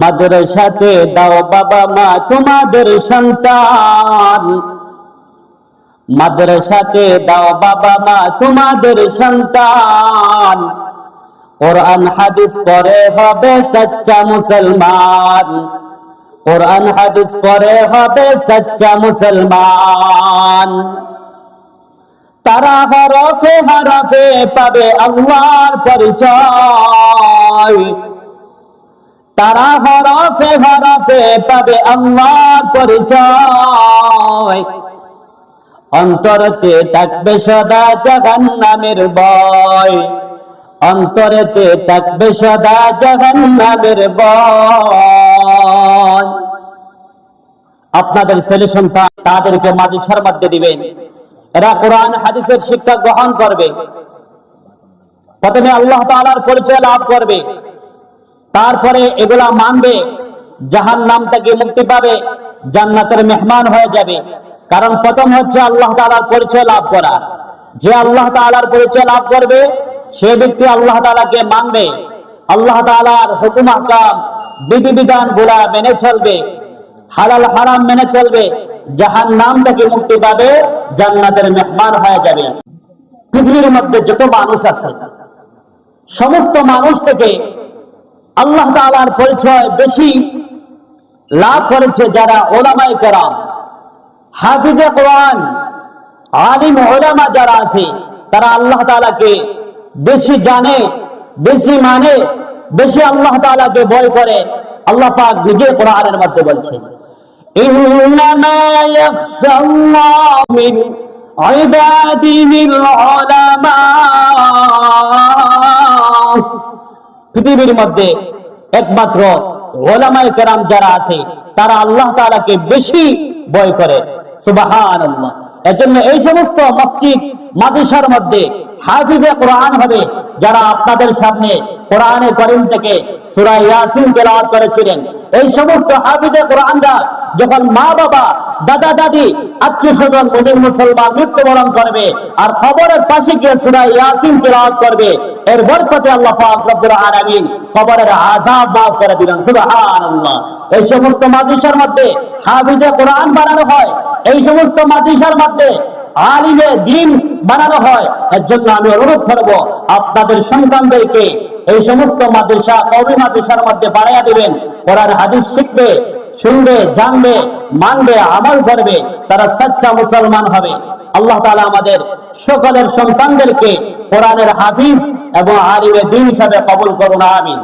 মাদ্রাসাতে দাও বাবা মা, তোমাদের সন্তান। মাদ্রাসাতে দাও বাবা মা, তোমাদের সন্তান। কোরআন, হাদিস পরে হবে সচ্চা মুসলমান। কোরআন, হাদিস পরে হবে সচ্চা মুসলমান। তারা হরফে হরফে পাবে আল্লাহর পরিচয়। তারা হরফে হরফে পাবে আল্লাহর পরিচয়। অন্তরতে থাকবে সদা জাহান্নামের ভয়। অন্তরেতে থাকবে সদা জাহান্নামের ভয়। আপনাদের ছেলে সন্তান তাদেরকে মাঝে মধ্যে দিবেন। এরা কোরআন, হাদিসের শিক্ষা গ্রহণ করবে। প্রথমে আল্লাহ তাআলার পরিচয় লাভ করবে। তারপরে এগুলা মানবে জাহান নাম থেকে মুক্তি পাবে, জান্নাতের মেহমান হয়ে যাবে। কারণ প্রথম হচ্ছে আল্লাহ তালার পরিচয় লাভ করা। যে আল্লাহ তালার পরিচয় লাভ করবে, সে ব্যক্তি আল্লাহ তালাকে মানবে। আল্লাহ তালার হুকুম আহকাম, বিধিবিধানগুলা মেনে চলবে, হালাল হারাম মেনে চলবে জাহান নাম থেকে মুক্তি পাবে, জান্নাতের মেহমান হয়ে যাবে। পৃথিবীর মধ্যে যত মানুষ আছে, সমস্ত মানুষ থেকে আল্লাহ তালার পরিচয় বেশি লাভ করেছে যারা ওলামাই কেরাম। হাফিজে কোরআন, আলিম ওলামা যারা আছে, তারা আল্লাহ তালাকে বেশি জানে, বেশি মানে বেশি আল্লাহ তালাকে ভয় করে। আল্লাহ পাক নিজে কোরআনের মধ্যে বলছেন উলামা পৃথিবীর মধ্যে একমাত্র ওলামায় কেরাম যারা আছে, তারা আল্লাহ তালাকে বেশি বয় করে। সুবাহান এজন্য এই সমস্ত মসজিদ মাদিসার মধ্যে হাফিজে কোরআন হবে। যারা আপনাদের সামনে কোরআনে করিম থেকে সূরা ইয়াসিন তেলাওয়াত করেছিলেন, এই সমস্ত হাফিজে কোরআনরা যখন মা বাবা দাদা, দাদি আত্মীয় স্বজন মুমিন মুসলমান মৃত্যুবরণ করবে আর খবরের পাশে গিয়ে সূরা ইয়াসিন তেলাওয়াত করবে, এর বরকতে আল্লাহ পাক রব্বুল আলামিন খবরের আযাব মাফ করে দিবেন। সুবহানাল্লাহ। এই সমস্ত মাদ্রাসার মধ্যে হাফিজে কোরআন বানানো হয়, এই সমস্ত মাদ্রাসার মধ্যে আলিমে দিন বানানো হয়, এর জন্য আমি অনুরোধ করব আপনাদের সন্তানদেরকে এই সমস্ত মাদ্রাসা কবি মাদ্রাসার মধ্যে বাড়াইয়া দিবেন। কোরআন, হাদিস শিখবে, শুনবে, জানবে, মানবে, আমল করবে, তারা সচ্চা মুসলমান হবে। আল্লাহ তাআলা আমাদের সকলের সন্তানদেরকে কোরআনের হাফিজ এবং আলিমে দিন হিসাবে কবুল করুন, আমিন।